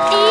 ส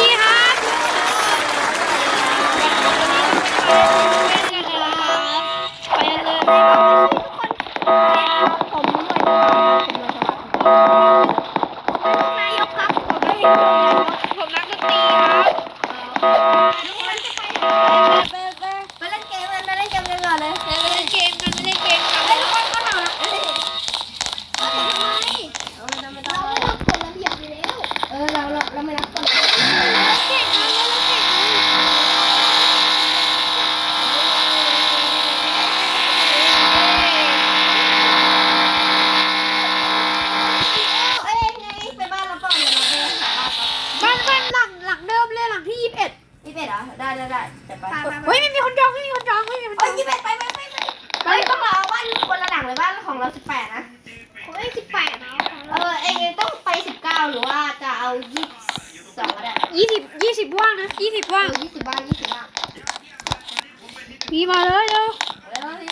เอ็ดยี่สิบเอ็ดเหรอได้ได้ได้จะไปเฮ้ยไม่มีคนจองไม่มีคนจองไม่มีคนจเอ้อยงยี่สิบเอ็ดไปไปไปไปเฮ้ยพวกเราเอาบ้านคนละหลังเลยบ้านของเราสิบแปดนะผมได้สิบแปดนะเออเองต้องไปสิบเก้าหรือว่าจะเอายี่สิบสองก็ได้ยี่สิบยี่สิบว่างนะยี่สิบเอว่างอยี่สิบบ้านยี่สิบบ้านมีมาเลยเร็วแล้วที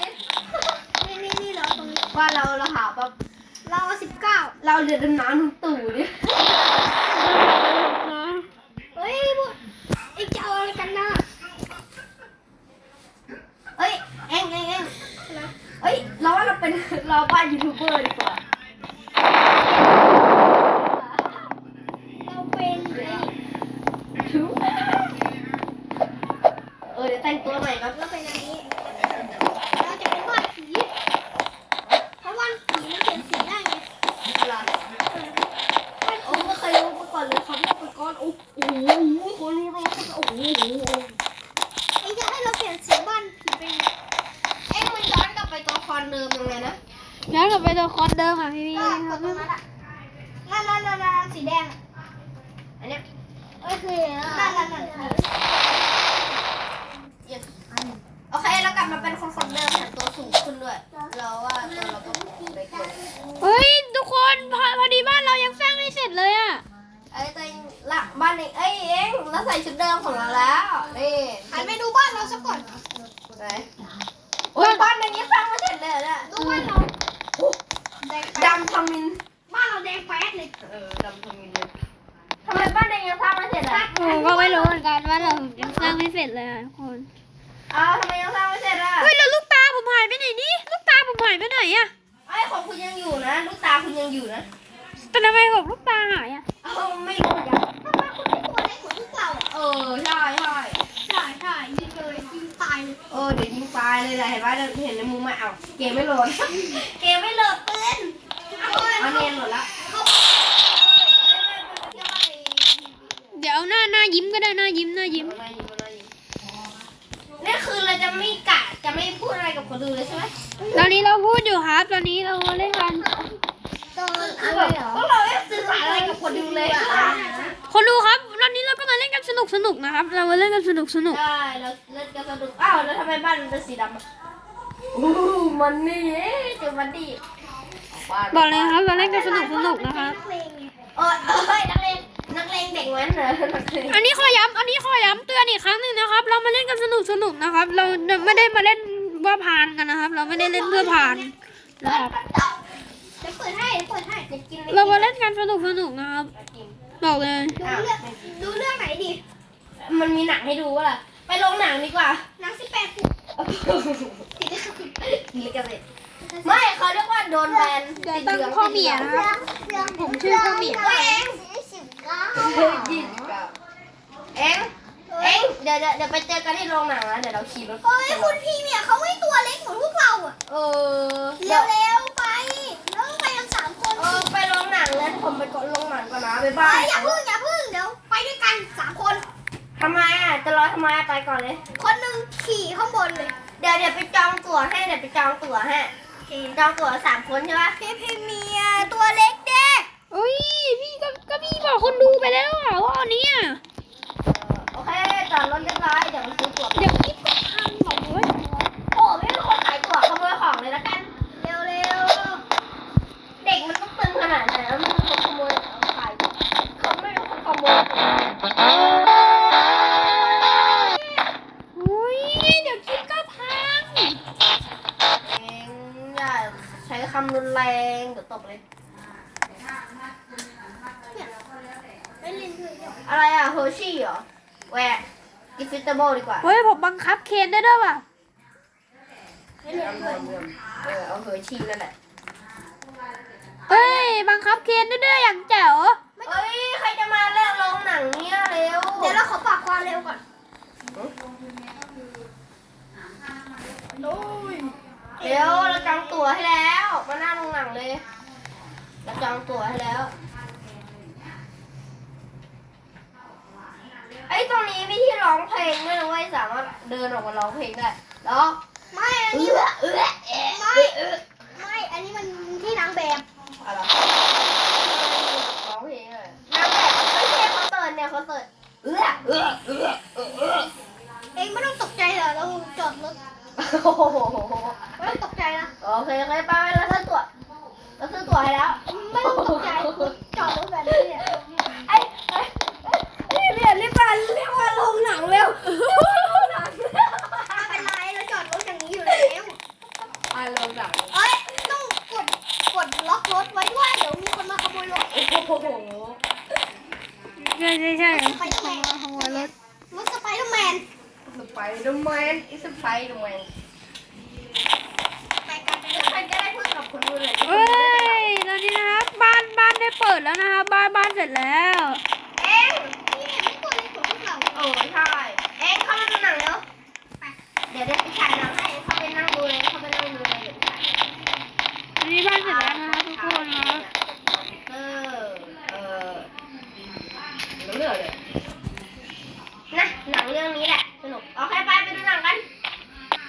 นี่นี่นี่เราตรงนี้ว่าเราเราหาแบบเราสิบเก้าเราเรือดำน้ำลุงตู่ดินะเฮ้ยพวก กันนะเอ้ยเอ็งเอ็งเอ็งเอ้ยเราว่าเราเป็นเราบ้านยูทูบเบอร์ดีกว่าเราเป็นไอ้เออเดี๋ยวแต่งตัวใหม่ครับเราเป็นอันนี้เราจะเป็นวาดผีเพราะวาดผีมันเขียนสีได้ไง เหรอโอ้ไม่เคยรู้มาก่อนเลยครับว่าเป็น ก้อนโอ้โหคนรู้รู้โอ้โหไอ้จะให้เราเขียนสีบ้านผีเป็นไงเอ็งมันย้อนกลับไปตัวละครเดิมยังไงนะย้อนกลับไปตัวคอนเดิมอะพี่พี่ก็กดตรงนั้นอะนั่นนั่นนั่นนั่นสีแดงอะอันเนี้ยเอ้ยคือนั่นนั่นนั่นนั่น yes โอเคเรากลับมาเป็นคนคนเดิมแถมตัวสูงขึ้นด้วยเราว่าตัวเราก็เล็กลงเฮ้ยทุกคนพอพอดีบ้านเรายังสร้างไม่เสร็จเลยอะเอ้ย ตัวเองละบ้านเองเอ้ยเองเราใส่ชุดเดิมของเราแล้วนี่หันไปดูบ้านเราสักก่อนไหนโอ้ยบ้านอย่างนี้สร้างไม่เสร็จเลยเนี่ยดูบ้านเราแดงแป๊ดดำทำมินบ้านเราแดงแป๊ดเลยเออดำทำมินเลยทำไมบ้านเองยังสร้างไม่เสร็จอะผมก็ไม่รู้เหมือนกันว่าเรายังสร้างไม่เสร็จเลยอะทุกคนอ้าวทำไมยังสร้างไม่เสร็จอะเฮ้ยแล้วลูกตาผมหายไปไหนนี่ลูกตาผมหายไปไหนอะไอ้ยของคุณยังอยู่นะ ลูกตาคุณยังอยู่นะแต่ทำไมผมลูกตาหายอะเอ้าไม่รู้ อะเออใช่ใช่ใช่ใช่ยิงเลยยิงตายเลยเออเดี๋ยวยิงตายเลยแหละเห็นว่าเห็นในมุมมเอาเกมไม่โหลดเกมไม่โหลดปืนเอาเนียนโหลดละเดี๋ยวเอาหน้าหน้ายิ้มก็ได้หน้ายิ้มหน้ายิ้มเนี่คือเราจะไม่กะจะไม่พูดอะไรกับคนดูเลยใช่ไหมตอนนี้เราพูดอยู่ครับ ตอนนี้เราเล่นกันตัวคือแบบพวกเราไม่สื่อสารอะไรกับคนดูเลยคนดูครับ ก็มาเล่นกันสนุกสนุกนะครับ เรามาเล่นกันสนุกสนุก ได้เราเล่นกันสนุกอ้าวแล้วทำไมบ้านมันเป็นสีดำอะโอ้มันนี่เอ๊ะเจอมันดีบอกเลยครับ เราเล่นกันสนุกสนุกนะครับนักเลงไงเออเออเฮ้ยนักเลงนักเลงเด็กแว้นเหรอนักเลงอันนี้ขอย้ำอันนี้ขอย้ำเตือนอีกครั้งหนึ่งนะครับ เรามาเล่นกันสนุกสนุกนะครับ เราไม่ได้มาเล่นว่าพานกันนะครับ เราไม่ได้เล่นเพื่อพานนะครับเดี๋ยวเปิดให้เดี๋ยวเปิดให้จะกินเรามาเล่นกันสนุกสนุกนะครับกิน บอกเลย ดูเรื่องดูเรื่องไหนดี มันมีหนังให้ดูวะล่ะ ไปโรงหนังดีกว่า หนังสิบแปดติดลิขสิทธิ์ลิขสิทธิ์ไม่เขาเรียกว่าโดนแบนเดี๋ยวตั้งพ่อเมียนะครับ ผมชื่อพ่อเมียเอ้ยเอ็งสิบเก้าเฮ้ยยี่สิบเก้าเอ็งเอ็งเดี๋ยวเดี๋ยวเดี๋ยวไปเจอกันที่โรงหนังนะเดี๋ยวเราขี่รถเฮ้ยคุณพี่เนี่ยเขาไม่ตัวเล็กเหมือนพวกเราอะ เออเดี๋ยวเร็วๆไปแล้วไปกันสามคน เออไปโร งหนังเลยผมไปกดโรงหนังก่อนนะบ๊ายบาเฮ้ยยอย่าพึ่งอย่าพึ่งเดี๋ยวไปด้วยกันสามคน ทำไมอะจะรอทำไมไปก่อนเลย คนหนึ่งขี่ข้างบนเลยเดี๋ยวเดี๋ยวไปจองตั๋วให้เดี๋ยวไปจองตั๋วให้โอเคจองตั๋วสามคนใช่ปะพี่พี่เมียตัวเล็กเด็กเฮ้ยพี่ก็ก็พี่บอกคนดูไปแล้วอะว่าอันเนี้ยโอเคจอดรถเรียบร้อยเดี๋ยวไปซื้อตั๋วเดี๋ยวคลิปก็พังบอกเลยโอ้ไม่เป็นคนขายตั๋วขโมยของเลยละกันเร็วเร็ว เด็กมันต้องตึงขนาดไหนแล้วมันเป็นคนขโมยขายเขาไม่เป็นคนขโมยเฮ้ยเดี๋ยวคลิปก็พังเองอย่าใช้คำรุนแรงเดี๋ยวตบเลยเไม่เล่นด้วยเดี๋ยวอะไรอะเฮอร์ชี่เหรอแหวกกิฟฟิตเบิลดีกว่า เฮ้ย ผมบังคับเคนได้ด้วยว่ะไม่เล่นด้วยเออเอาเฮอร์ชี่นั่นแหละเฮ้ย บังคับเคนได้ด้วยอย่างแจ๋วเอ้ยใครจะมาเล่นโรงหนังเนี่ยเร็ว เดี๋ยวเราขอปรับความเร็วก่อนโอ้ยเร็วเราจองตั๋วให้แล้ว มาหน้าโรงหนังเลย เราจองตั๋วให้แล้ว ไอ้ยตรงนี้มีที่ร้องเพลงด้วยนะเว้ยสามารถเดินออกมาร้องเพลงได้ร้องไม่ อันเอนี้อเออเออไม่เออไม่ อันนี้มันที่นางแบบ อะไรร้องเพลงเลยนางแบบไม่ใช่เขา เติร์นเนี่ยเขาเติร์นเออเออเออเออเออเองไม่ต้องตกใจเหรอเราจอดรถโอ้โหไม่ต้องตกใจนะโอเคโอเคไปไปเราซื้อตั๋วเราซื้อตั๋วให้แล้วไม่ต้องตกใจจอดรถแบบนี้เนี่ย ไอ้ไอ้ไอ้เรียนรีบมาเรียกมาลงหนังเร็วลงหนัง ไม่เป็นไรเราจอดรถอย่างนี้อยู่แล้ว มาลงหนัง เอ้ยต้องกดกดล็อกรถไว้ด้วยเดี๋ยวมีคนมาขโมยรถ โอ้โห ใช่ใช่ใช่ไปทำไมขโมยรถรถสไปเดอร์แมนสไปเดอร์แมนอีสไปเดอร์แมนไปกันไปเลยใครจะได้พูดกับคุณดูเลยเฮ้ยตอนนี้นะครับบ้านบ้านได้เปิดแล้วนะครับบ้านบ้านเสร็จแล้ว เอ็งนี่เห็นไม่ตัวเล็กของพวกเราโอ้ใช่ เอ็งเข้ามาดูหนังแล้วเดี๋ยวเดี๋ยวไปฉายหนังให้เข้าไปนั่งดูเลยเข้าไปนั่งดูเลยเดี๋ยวไปฉาย ตอนนี้บ้านเสร็จแล้วนะครับทุกคนนะครับ เออเออเรื่องเลยนะหนังเรื่องนี้แหละสนุกโอเคไปไปดูหนังกัน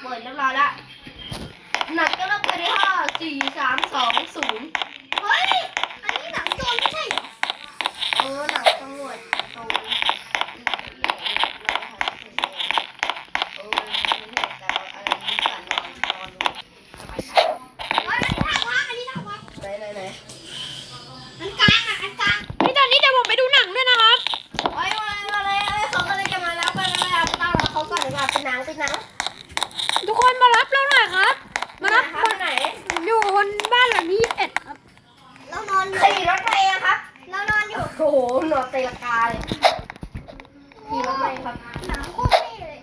เปิดเรียบร้อยแล้วหนังก็เริ่มไปที่ห้าสี่สาม สองศูนย์ เฮ้ย อันนี้หนังโจรไม่ใช่เหรอ เออหนังตำรวจตรงเออไม่ใช่แต่อะไรนี้ก่อนนอนนอนดูสบายใจ เฮ้ยอันนี้ทางวัดอันนี้ทางวัด ไหนไหนไหน อันกลางอะ อันกลาง เฮ้ยตอนนี้เดี๋ยวผมไปดูหนังด้วยนะครับ โอ้ยมาเลยมาเลยเอ้ยเขาก็เลยจะมาแล้วไปไปไปตั้งรอเขาก่อนดีกว่าเป็นหนังเป็นหนัง ทุกคนมารับเราหน่อยครับ มารับ ค คน นไหน อยู่บนบ้านหลังที่ยี่สิบเอ็ดครับ เรานอนอยู่ ขี่รถไปอะครับ เรานอนอยู่ โอ้โหหนอนตีลังกาเลยขี่รถไปครับ หนังโคตรเท่เลย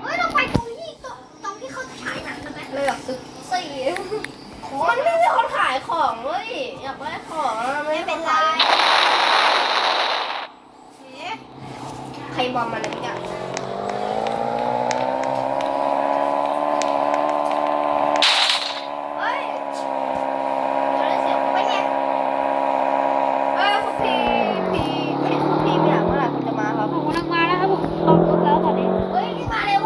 เฮ้ย เราไปตรงที่ตรงตรงที่เขาฉายหนังกันไหม เลยแบบซึกซี่มันไม่มีคนขายของเว้ยอยากได้ของอะ ไม่เป็นไร ขาย เอ๊ะ ใครบอมมันเลยจ้ะเฮ้ยจะได้เสียง ไปไง เอ้ยคุณพี่พี่เห็นคุณพี่เนี่ยเมื่อไหร่คุณจะมาครับ ผมกำลังมาแล้วครับผมออกรถแล้วตอนนี้ เฮ้ยมาเร็ว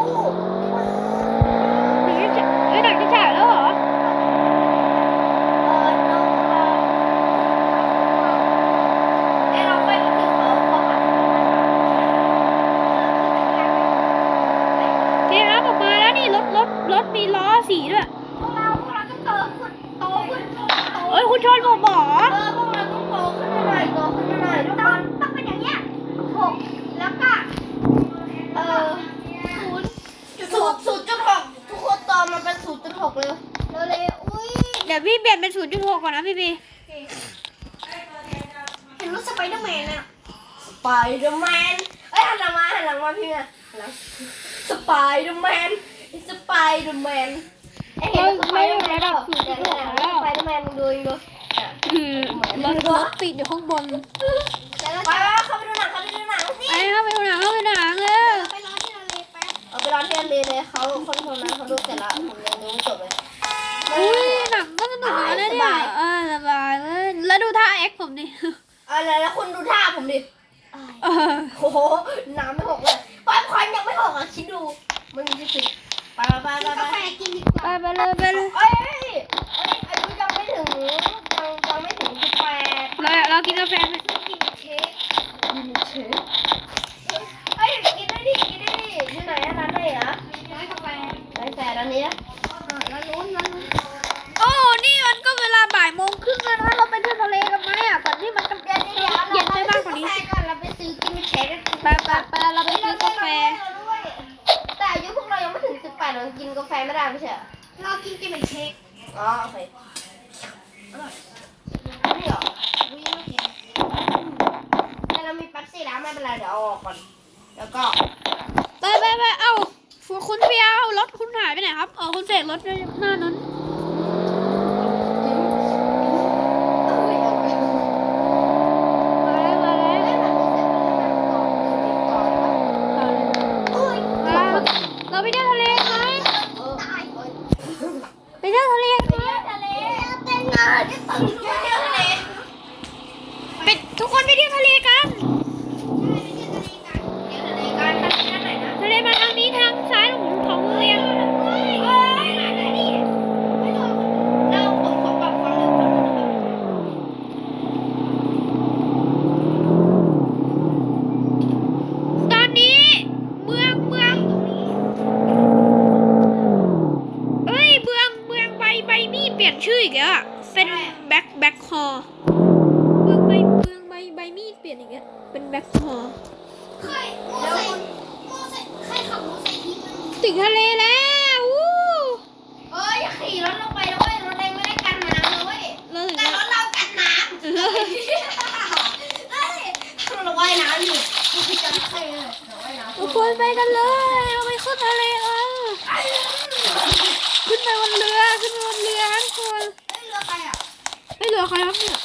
หนังจะเฮ้ยหนังจะฉายแล้วเหรอ เออน้องเอ้ยเราไปที่เขาเขาขาย นี่ครับผมมาแล้วนี่รถรถรถมีล้อสีด้วย พวกเราพวกเราต้องโตขึ้นโตขึ้นโต เอ้ยคุณชนผมเหรอ เออพวกเราต้องโตขึ้นมาหน่อยโตขึ้นมาหน่อยทุกค ต้อง น ต้องเป็นอย่างเงี้ยหกแล้วก็ เออ ศูนย์จุด ศู ห น ก ย์ศูนย์จุดหกทุกคนโตมาเป็นศูนย์จุด หกเลยเราเลยอุ้ยเดี๋ยวพี่เปลี่ยนเป็นศูนย์จุดหกก่อนนะพี่พีเห็นรถสไปเดอร์แมนเลยอะสไปเดอร์แมนเอ้ยหันหลังมาหันหลังมาพี่เนี่ยหันหลังสไปเดอร์แมนสไปเดอร์แมนเอ้ยเห็นสไปเดอร์แมนเปล่าเดี๋ยวเนี่ยสไปเดอร์แมนมึงดูมึงดูเนี่ยคือรถรถติดอยู่ข้างบนแล้วเราไปจะไปเข้าไปดูหนังเข้าไปดูหนังสิไปเข้าไปดูหนังเข้าไปดูหนังเลย เอาไปร้านเทียนเลยเลยเขาคนคนนั้นเขาดูเสร็จแล้วผมยังดูไม่จบเลยอุ้ยหนังก็สนุกนะเนี่ยเออสบายเลยแล้วดูท่าแอคผมดิอะไรแล้วคุณดูท่าผมดิเออโอ้โหน้ำไม่หกเลยปอยควันยังไม่หกอะคิดดูไม่มีที่สิไปไปไปกินไปกาแฟกินดีกไปว่าไปเลยไปเลยเอ้ยเอ้ย เป็นแบ็คฮอร์ใครโมขับมอไซค์ถึงทะเลแล้วอู้เอ้ยขี่รถลงไปเลยรถแรงไม่ได้กันน้ำเลยแต่รถเรากันน้ำเฮ้ยถ้าว่นิเราว่ทุกคนไปกันเลยเราไปขึ้นทะเลเออขึ้นไปบนเรือขึ้นบนเรือทุกคนเฮ้เรือใครอะเฮ้ยเรือใครครับเนี่ย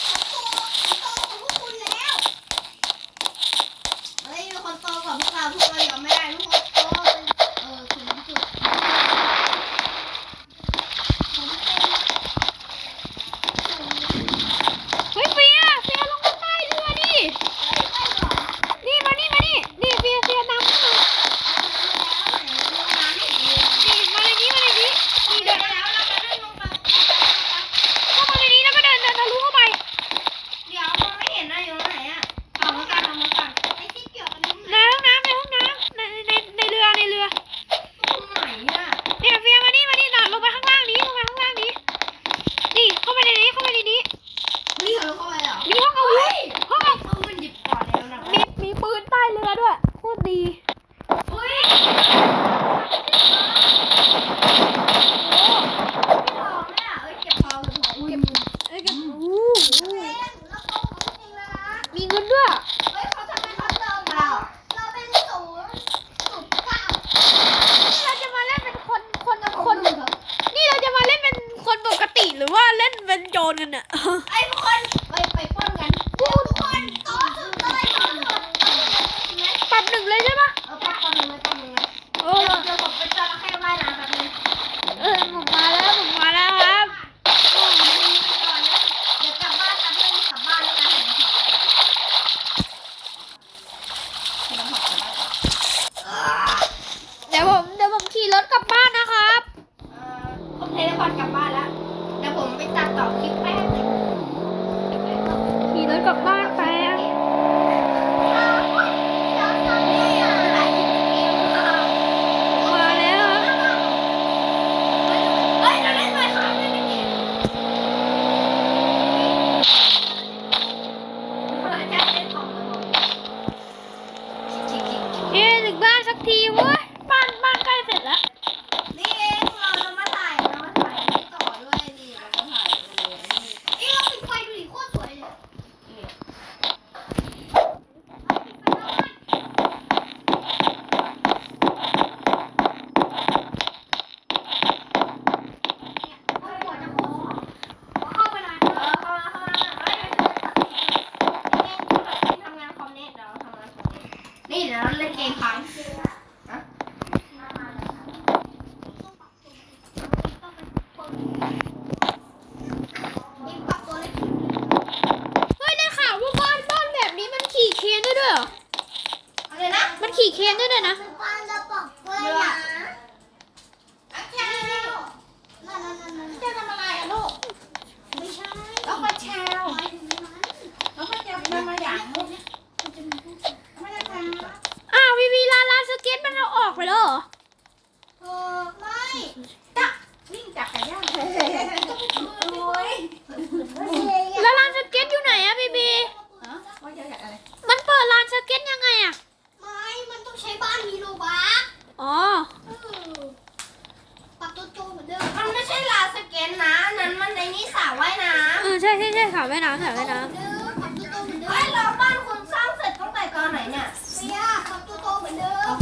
นนะ นั้นมันในนี่สาะว่ายน้ำเออใช่ใช่ใช่ค่ะว่ายน้ำค่ะว่ายน้ำให้เราบ้านคุณสร้างเสร็จตั้งแต่ตอนไหนเนี่ยเฟียขอตัวโตเหมือนเดิม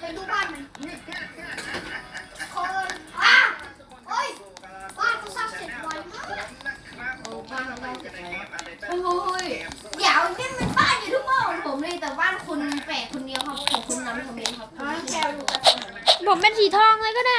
ไปดูบ้านมันคนอะโอ้ยบ้านเขาสร้างเสร็จไวมากโอ้บ้านเขาสร้างเสร็จไวมากโอ้ยเดี๋ยวนี่มันบ้านอยู่ทุกบ้านของผมเลยแต่บ้านคุณแปลกคุณเดียวครับผมน้ำของผมครับผมเป็นสีทองเลยก็ได้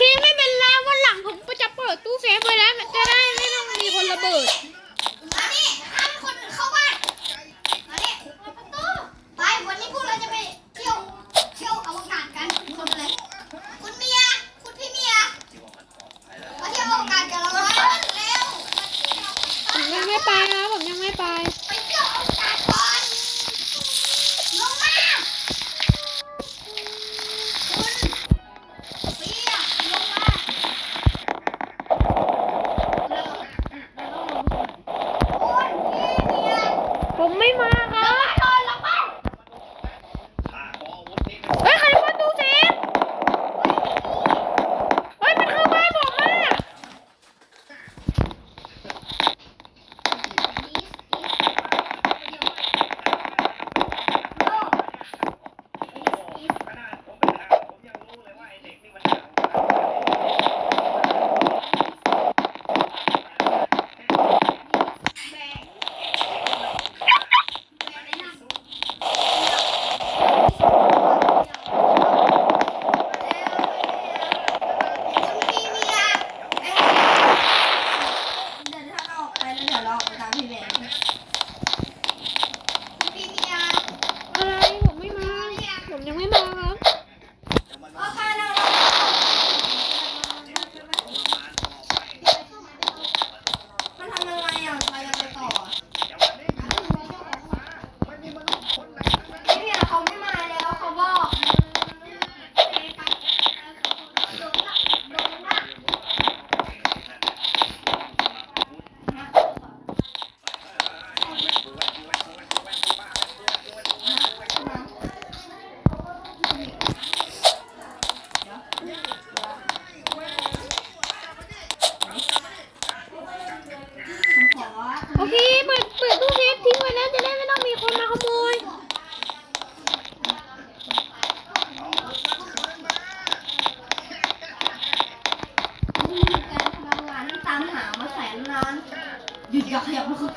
Okay,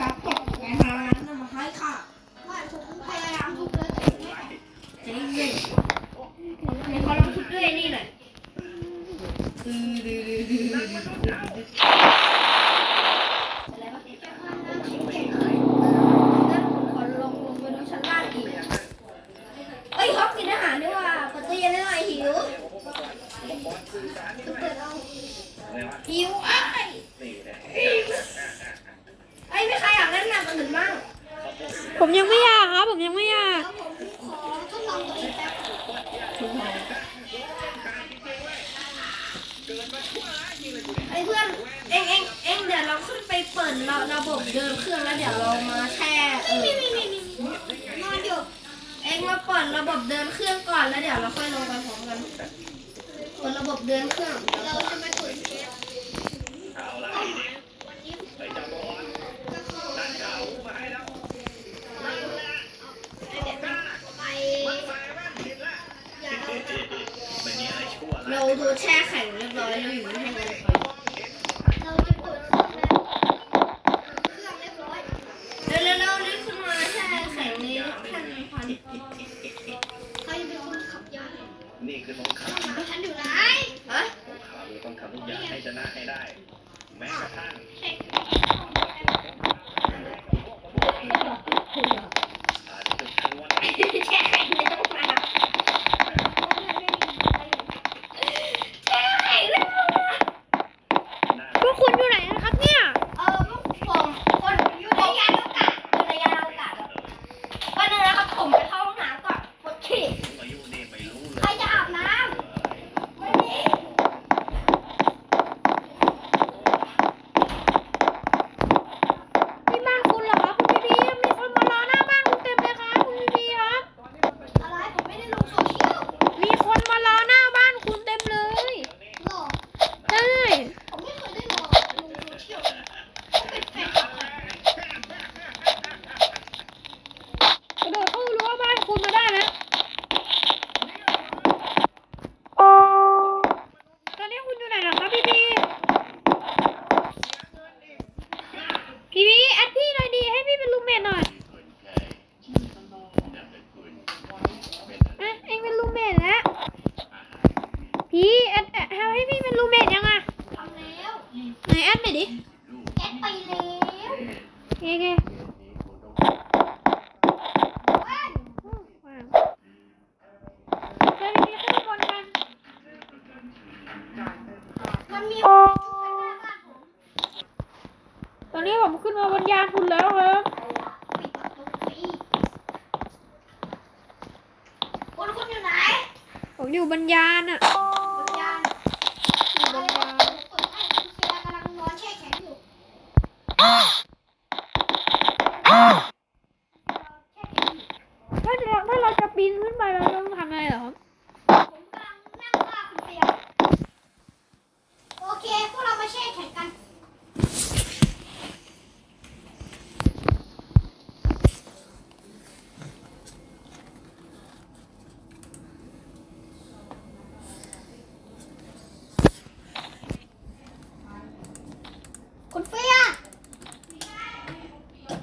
กับตกแต่หารมาให้ค่ะ บบเดินเครื่องก่อนแล้วเดี๋ยวเราค่อยลงไปพร้อมกันเปิดระบบเดินเครื่องเราจะมไปกดนเจ้ามาเราดูแช่แข็งเรียบร้อยเราอยู่ในห้องานอะ วิญญาณ อยู่บรรยาน เปิดให้คุณเฟียกำลังนอนแช่แข็งอยู่แช่แข็งอยู่ ถ้าเราถ้าเราจะปีนขึ้นไปเราต้องทำอะไรเหรอครับ ผมกำลังนั่งว่าคุณเฟียโอเค พวกเรามาแช่แข็งกัน คุณเฟีย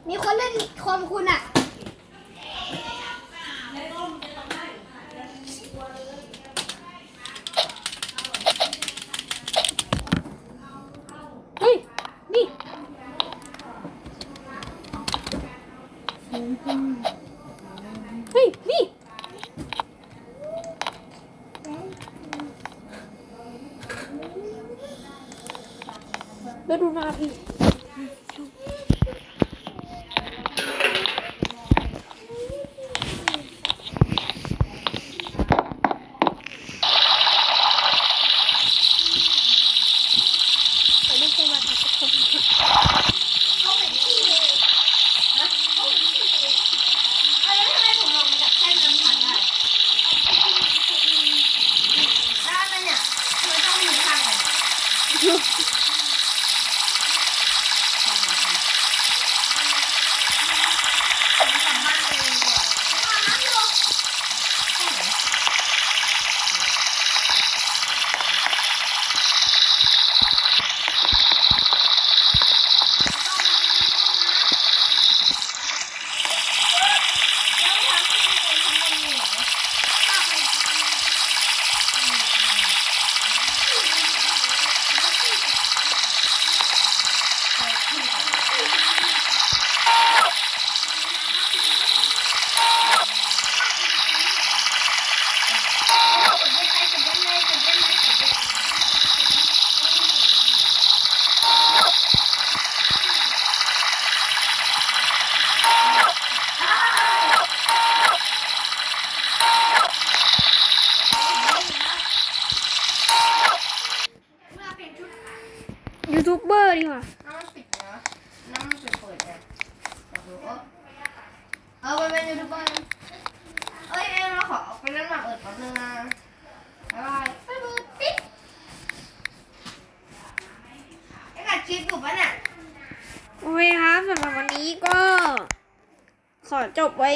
มีคนเล่นคอมคุณอะ เฮ้ย นี่ เฮ้ย นี่ แล้วดูหน้าพี่ ไม่ใช่วันทุกคน เขาเป็นที่เลยฮะเขาเป็นที่เลยเอาแล้วทำไมผมลงมาจากแท่นน้ำพันได้แล้วอะไรเนี่ยทำไมต้องอยู่ข้างกันผมกลับบ้านเองดีกว่าผมอาบน้ำอยู่แค่ไหนแล้วทางที่เป็นข้างบนอยู่ไหนป้าไปทาง ยูทูบเบอร์ดีกว่า น้ำมันปิดนะน้ำมันปิดเปิดนะเออมันเป็นยูทูบเบอร์เอ้ยเอ็มเราขอไปเล่นหมากเอิดแป๊บนึงนะบ๊ายบายบ๊ายบายปิ๊ดไอ้กัดคลิปอยู่ปะเนี่ย โอเคครับสำหรับวันนี้ก็ ขอจบ ไว้